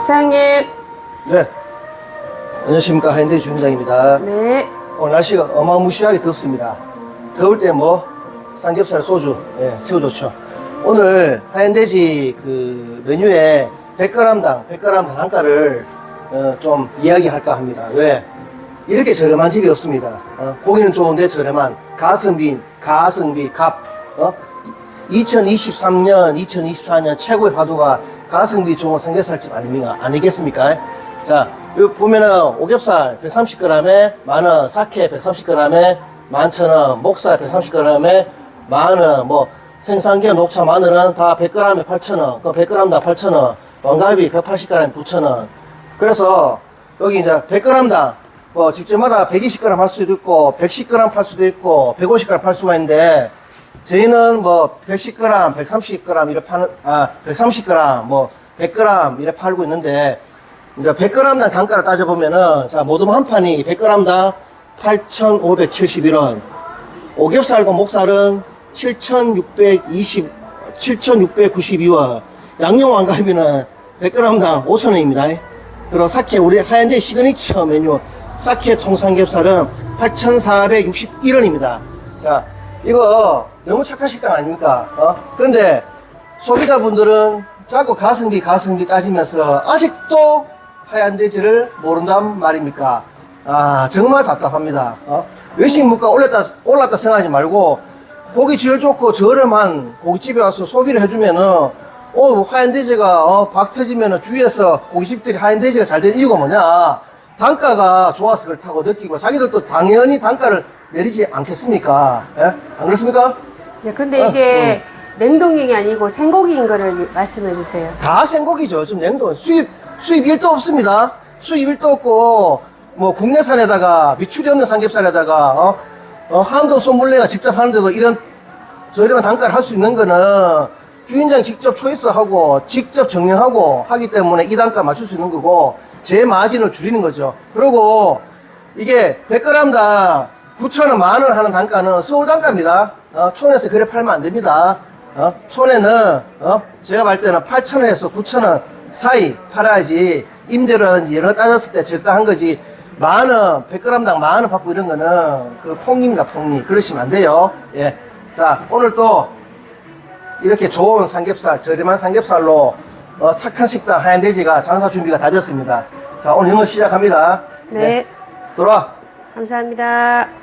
사장님. 네. 안녕하십니까. 하인대 주인장입니다. 네. 오늘 날씨가 어마무시하게 덥습니다. 더울 때 뭐, 삼겹살, 소주, 예, 최고 좋죠. 오늘 하얀돼지 그 메뉴에 100g당, 100g 단가를 어, 좀 이야기할까 합니다. 왜? 이렇게 저렴한 집이 없습니다. 어, 고기는 좋은데 저렴한 가성비, 가성비, 값. 어? 2023년, 2024년 최고의 화두가 가성비 좋은 삼겹살집 아닙니까? 아니겠습니까? 자, 여기 보면은 오겹살 130g에 만원, 사케 130g에 만천원, 목살 130g에 만원, 뭐 생산기와 녹차 마늘은 다 100g에 8천원, 그 100g 다 8천원, 왕갈비 180g에 9천원. 그래서 여기 이제 100g당 뭐 집집마다 120g 할 수도 있고 110g 팔 수도 있고 150g 팔 수가 있는데 저희는 뭐 110g, 130g 이렇게 파는 아 130g 뭐 100g 이렇게 팔고 있는데 이제 100g당 단가를 따져보면은 자 모둠 한 판이 100g당 8,571원. 오겹살과 목살은 7,620 7,692원. 양념 왕갈비는 100g당 5,000원입니다. 그리고 사케 우리 하얀데 시그니처 메뉴 사케 통삼겹살은 8,461원입니다. 자, 이거 너무 착한 식당 아닙니까? 어? 그런데 소비자분들은 자꾸 가성비 가성비 따지면서 아직도 하얀 돼지를 모른단 말입니까? 아 정말 답답합니다. 어? 외식 물가 올랐다 올랐다 생각하지 말고 고기 제일 좋고 저렴한 고깃집에 와서 소비를 해주면은 어 하얀 돼지가 어, 박 터지면은 주위에서 고깃집들이 하얀 돼지가 잘 되는 이유가 뭐냐? 단가가 좋아서 그렇다고 느끼고 자기들도 당연히 단가를 내리지 않겠습니까? 예? 안 그렇습니까? 네, 근데 어, 이게 냉동이 아니고 생고기인 거를 말씀해 주세요. 다 생고기죠. 지금 냉동 수입 수입 1도 없습니다. 수입 1도 없고 뭐 국내산에다가 미출이 없는 삼겹살에다가 어, 어 한도 소물레가 직접 하는데도 이런 저렴한 단가를 할 수 있는 거는 주인장이 직접 초이스하고 직접 정량하고 하기 때문에 이 단가 맞출 수 있는 거고 제 마진을 줄이는 거죠. 그리고 이게 100g당 9,000원, 만원 하는 단가는 서울 단가입니다. 어, 촌에서 그래 팔면 안 됩니다. 어, 촌에는, 어, 제가 볼 때는 8,000원에서 9,000원 사이 팔아야지 임대료라든지 이런 거 따졌을 때 적당한 거지. 만원, 100g당 만원 받고 이런 거는 그 폭리입니다, 폭리. 그러시면 안 돼요. 예. 자, 오늘 또 이렇게 좋은 삼겹살, 저렴한 삼겹살로 어, 착한 식당 하얀 돼지가 장사 준비가 다 됐습니다. 자, 오늘 영업 시작합니다. 네. 돌아와. 감사합니다.